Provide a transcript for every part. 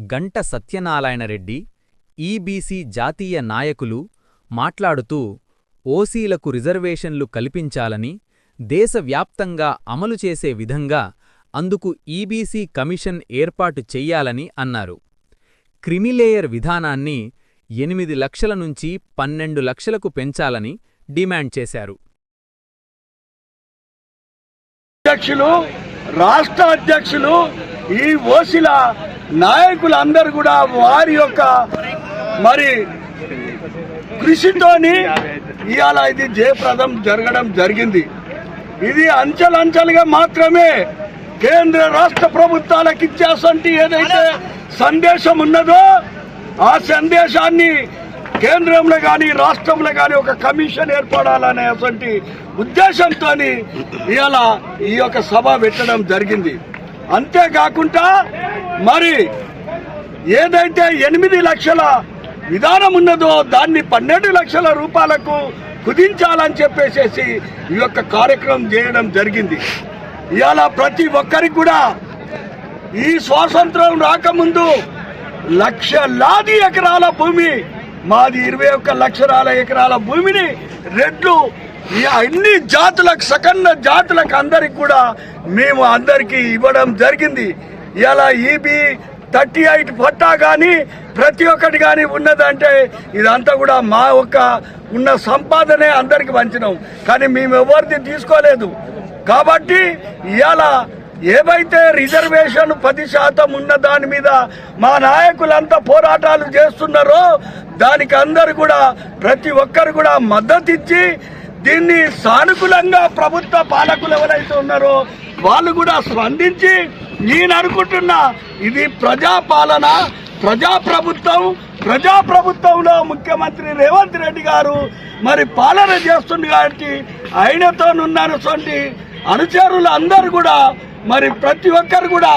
గంట సత్యనారాయణ రెడ్డి ఈబీసీ జాతీయ నాయకులు మాట్లాడుతూ ఓసీలకు రిజర్వేషన్లు కల్పించాలని దేశవ్యాప్తంగా అమలు చేసే విధంగా అందుకు ఈబీసీ కమిషన్ ఏర్పాటు చెయ్యాలని అన్నారు. క్రిమిలేయర్ విధానాన్ని ఎనిమిది లక్షల నుంచి పన్నెండు లక్షలకు పెంచాలని డిమాండ్ చేశారు. అధ్యక్షులు రాష్ట్ర అధ్యక్షులు ఈ ఓసిల నాయకులందరూ కూడా వారి యొక్క మరి కృషితోని ఇవాళ ఇది జయప్రదం జరగడం జరిగింది. ఇది అంచెలంచెలుగా మాత్రమే కేంద్ర రాష్ట్ర ప్రభుత్వాలకు ఇచ్చేసంటి ఏదైతే సందేశం ఉన్నదో ఆ సందేశాన్ని కేంద్రంలో కానీ రాష్ట్రంలో కానీ ఒక కమిషన్ ఏర్పడాలనేటువంటి ఉద్దేశంతో ఇవాళ ఈ యొక్క సభ పెట్టడం జరిగింది. అంతేకాకుండా మరి ఏదైతే ఎనిమిది లక్షల విధానం ఉన్నదో దాన్ని పన్నెండు లక్షల రూపాయలకు కుదించాలని చెప్పేసేసి ఈ యొక్క కార్యక్రమం చేయడం జరిగింది. ఇవాళ ప్రతి ఒక్కరికి కూడా ఈ స్వాతంత్రం రాకముందు లక్షలాది ఎకరాల భూమి మాది ఇరవై ఒక్క లక్షల ఎకరాల భూమిని రెడ్లు ఈ అన్ని జాతులకు సకన్న జాతులకు అందరికి కూడా మేము అందరికి ఇవ్వడం జరిగింది. ఇలా ఈబీ థర్టీ ఎయిట్ పట్టా కానీ ప్రతి ఒక్కటి కానీ ఉన్నదంటే ఇదంతా కూడా మా ఒక్క ఉన్న సంపాదనే అందరికి పంచినాం కానీ మేము ఎవరిది తీసుకోలేదు. కాబట్టి ఇలా ఏవైతే రిజర్వేషన్ పది శాతం ఉన్న దాని మీద మా నాయకులంతా పోరాటాలు చేస్తున్నారో దానికి అందరు కూడా ప్రతి ఒక్కరు కూడా మద్దతు ఇచ్చి దీన్ని సానుకూలంగా ప్రభుత్వ పాలకులు ఎవరైతే ఉన్నారో వాళ్ళు కూడా స్పందించి నేను అనుకుంటున్నా ఇది ప్రజాపాలన ప్రజాప్రభుత్వం ప్రజాప్రభుత్వంలో ముఖ్యమంత్రి రేవంత్ రెడ్డి గారు మరి పాలన చేస్తుంది కాబట్టి ఆయనతో ఉన్నటువంటి అనుచరులు అందరూ కూడా మరి ప్రతి ఒక్కరు కూడా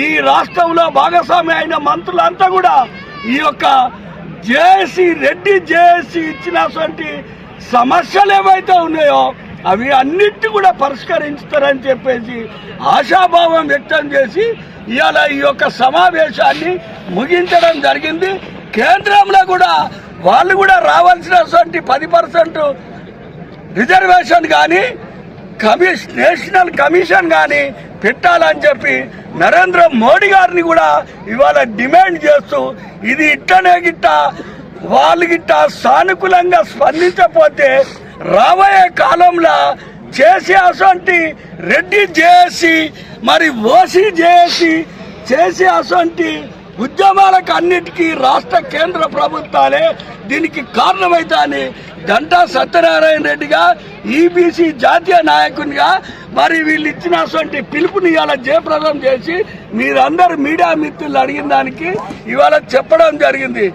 ఈ రాష్ట్రంలో భాగస్వామి అయిన మంత్రులంతా కూడా ఈ యొక్క జేసీ రెడ్డి జేఏసీ ఇచ్చినటువంటి సమస్యలు ఏవైతే ఉన్నాయో అవి అన్నిటి కూడా పరిష్కరించుతారని చెప్పేసి ఆశాభావం వ్యక్తం చేసి ఇవాళ ఈ యొక్క సమావేశాన్ని ముగించడం జరిగింది. కేంద్రంలో కూడా వాళ్ళు కూడా రావాల్సినటువంటి పది పర్సెంట్ రిజర్వేషన్ కానీ కమిష్ నేషనల్ కమిషన్ కానీ పెట్టాలని చెప్పి నరేంద్ర మోడీ గారిని కూడా ఇవాళ డిమాండ్ చేస్తూ ఇది ఇట్టనే గిట్ట వాళ్ళు గిట్ట సానుకూలంగా స్పందించకపోతే రాబోయే కాలంలో చేసే అసొంటి రెడ్డి చేసి మరి ఓసీ చేసి చేసే అసొంటి ఉద్యమాలకు అన్నిటికీ రాష్ట్ర కేంద్ర ప్రభుత్వాలే దీనికి కారణమైతే అని దంటా సత్యనారాయణ రెడ్డిగా ఈబీసీ జాతీయ నాయకునిగా మరి వీళ్ళు ఇచ్చినటువంటి పిలుపుని ఇవాళ జయప్రదం చేసి మీరందరూ మీడియా మిత్రులు అడిగిన దానికి ఇవాళ చెప్పడం జరిగింది.